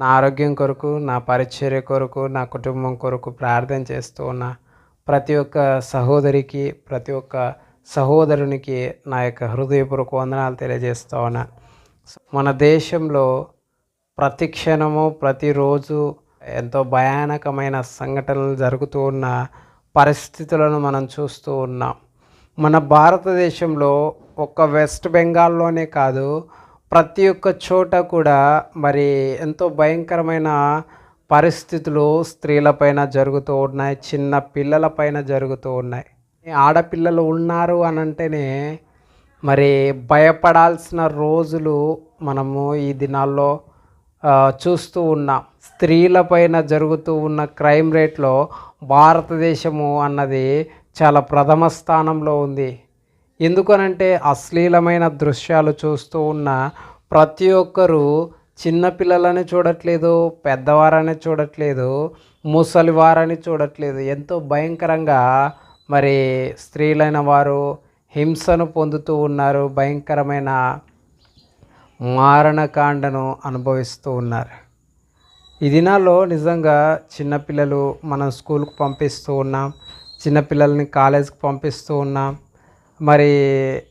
నా ఆరోగ్యం కొరకు నా పరిచర్య కొరకు నా కుటుంబం కొరకు ప్రార్థన చేస్తూ ఉన్న ప్రతి ఒక్క సహోదరికి ప్రతి ఒక్క సహోదరునికి నా యొక్క హృదయపూర్వక వందనాలు తెలియజేస్తూ ఉన్నా. మన దేశంలో ప్రతి క్షణము ప్రతిరోజు ఎంతో భయానకమైన సంఘటనలు జరుగుతూ ఉన్న పరిస్థితులను మనం చూస్తూ ఉన్నాం. మన భారతదేశంలో ఒక్క వెస్ట్ బెంగాల్లోనే కాదు ప్రతి ఒక్క చోట కూడా మరి ఎంతో భయంకరమైన పరిస్థితులు స్త్రీలపైన జరుగుతూ ఉన్నాయి చిన్న పిల్లలపైన జరుగుతూ ఉన్నాయి. ఆడపిల్లలు ఉన్నారు అని అంటేనే మరి భయపడాల్సిన రోజులు మనము ఈ దినాల్లో చూస్తూ ఉన్నాం. స్త్రీలపైన జరుగుతూ ఉన్న క్రైమ్ రేట్లో భారతదేశము అన్నది చాలా ప్రథమ స్థానంలో ఉంది. ఎందుకనంటే అశ్లీలమైన దృశ్యాలు చూస్తూ ఉన్న ప్రతి ఒక్కరూ చిన్నపిల్లలని చూడట్లేదు పెద్దవారని చూడట్లేదు ముసలివారని చూడట్లేదు. ఎంతో భయంకరంగా మరి స్త్రీలైన వారు హింసను పొందుతూ ఉన్నారు భయంకరమైన మారణకాండను అనుభవిస్తూ ఉన్నారు. ఈ దినాల్లో నిజంగా చిన్నపిల్లలు మనం స్కూల్కి పంపిస్తూ ఉన్నాం చిన్నపిల్లల్ని కాలేజ్కి పంపిస్తూ ఉన్నాం. మరి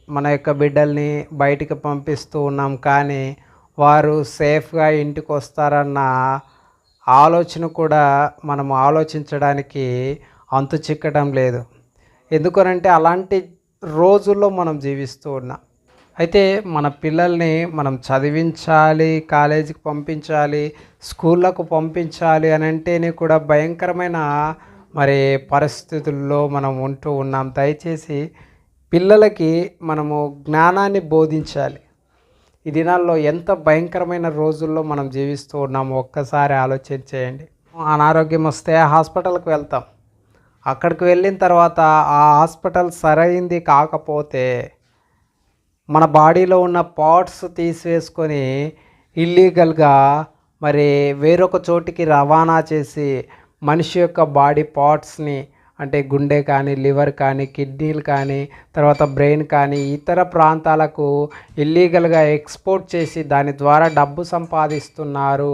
మన యొక్క బిడ్డల్ని బయటికి పంపిస్తూ ఉన్నాం. కానీ వారు సేఫ్గా ఇంటికి వస్తారన్న ఆలోచన కూడా మనం ఆలోచించడానికి అంతు చిక్కడం లేదు. ఎందుకనంటే అలాంటి రోజుల్లో మనం జీవిస్తూ ఉన్నాం. అయితే మన పిల్లల్ని మనం చదివించాలి కాలేజీకి పంపించాలి స్కూళ్ళకు పంపించాలి అని అంటేనే కూడా భయంకరమైన మరి పరిస్థితుల్లో మనం ఉంటూ ఉన్నాం. దయచేసి పిల్లలకి మనము జ్ఞానాన్ని బోధించాలి. ఈ దినాల్లో ఎంత భయంకరమైన రోజుల్లో మనం జీవిస్తూ ఉన్నామో ఒక్కసారి ఆలోచన చేయండి. అనారోగ్యం వస్తే హాస్పిటల్కి వెళ్తాం. అక్కడికి వెళ్ళిన తర్వాత ఆ హాస్పిటల్ సరైంది కాకపోతే మన బాడీలో ఉన్న పార్ట్స్ తీసివేసుకొని ఇల్లీగల్గా మరి వేరొక చోటికి రవాణా చేసి మనిషి యొక్క బాడీ పార్ట్స్ని అంటే గుండె కానీ లివర్ కానీ కిడ్నీలు కానీ తర్వాత బ్రెయిన్ కానీ ఇతర ప్రాంతాలకు ఇల్లీగల్గా ఎక్స్పోర్ట్ చేసి దాని ద్వారా డబ్బు సంపాదిస్తున్నారు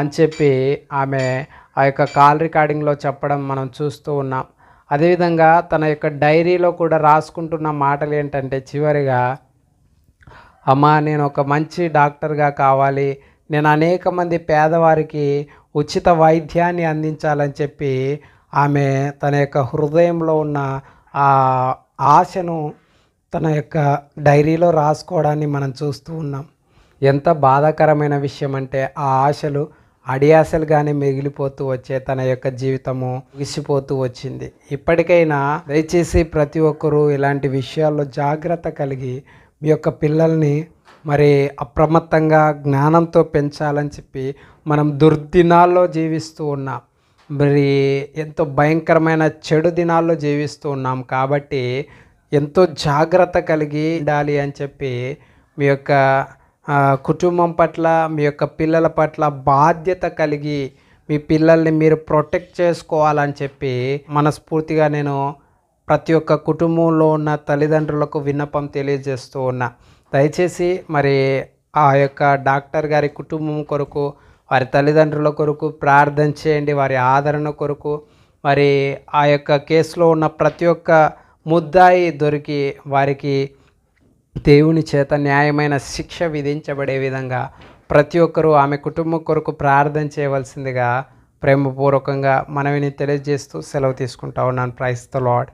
అని చెప్పి ఆమె ఆ యొక్క కాల్ రికార్డింగ్లో చెప్పడం మనం చూస్తూ ఉన్నాం. అదేవిధంగా తన యొక్క డైరీలో కూడా రాసుకుంటున్న మాటలు ఏంటంటే చివరిగా అమ్మా నేను ఒక మంచి డాక్టర్గా కావాలి. నేను అనేక మంది పేదవారికి ఉచిత వైద్యాన్ని అందించాలని చెప్పి ఆమె తన యొక్క హృదయంలో ఉన్న ఆ ఆశను తన యొక్క డైరీలో రాసుకోవడాన్ని మనం చూస్తూ ఉన్నాం. ఎంత బాధాకరమైన విషయం అంటే ఆ ఆశలు అడియాసలుగానే మిగిలిపోతూ వచ్చే తన యొక్క జీవితము విసిపోతూ వచ్చింది. ఇప్పటికైనా దయచేసి ప్రతి ఒక్కరూ ఇలాంటి విషయాల్లో జాగ్రత్త కలిగి మీ యొక్క పిల్లల్ని మరి అప్రమత్తంగా జ్ఞానంతో పెంచాలని చెప్పి మనం దుర్దినాల్లో జీవిస్తూ ఉన్నాం. మరి ఎంతో భయంకరమైన చెడు దినాల్లో జీవిస్తూ ఉన్నాం కాబట్టి ఎంతో జాగ్రత్త కలిగి ఉండాలి అని చెప్పి మీ యొక్క కుటుంబం పట్ల మీ యొక్క పిల్లల పట్ల బాధ్యత కలిగి మీ పిల్లల్ని మీరు ప్రొటెక్ట్ చేసుకోవాలని చెప్పి మనస్ఫూర్తిగా నేను ప్రతి ఒక్క కుటుంబంలో ఉన్న తల్లిదండ్రులకు విన్నపం తెలియజేస్తూ ఉన్నా. దయచేసి మరి ఆ యొక్క డాక్టర్ గారి కుటుంబం కొరకు వారి తల్లిదండ్రుల కొరకు ప్రార్థన చేయండి వారి ఆదరణ కొరకు. మరి ఆ యొక్క కేసులో ఉన్న ప్రతి ఒక్క ముద్దాయి దొరికి వారికి దేవుని చేత న్యాయమైన శిక్ష విధించబడే విధంగా ప్రతి ఒక్కరూ ఆమె కుటుంబం కొరకు ప్రార్థన చేయవలసిందిగా ప్రేమపూర్వకంగా మనవిని తెలియజేస్తూ సెలవు తీసుకుంటా ఉన్నాను. Price the lord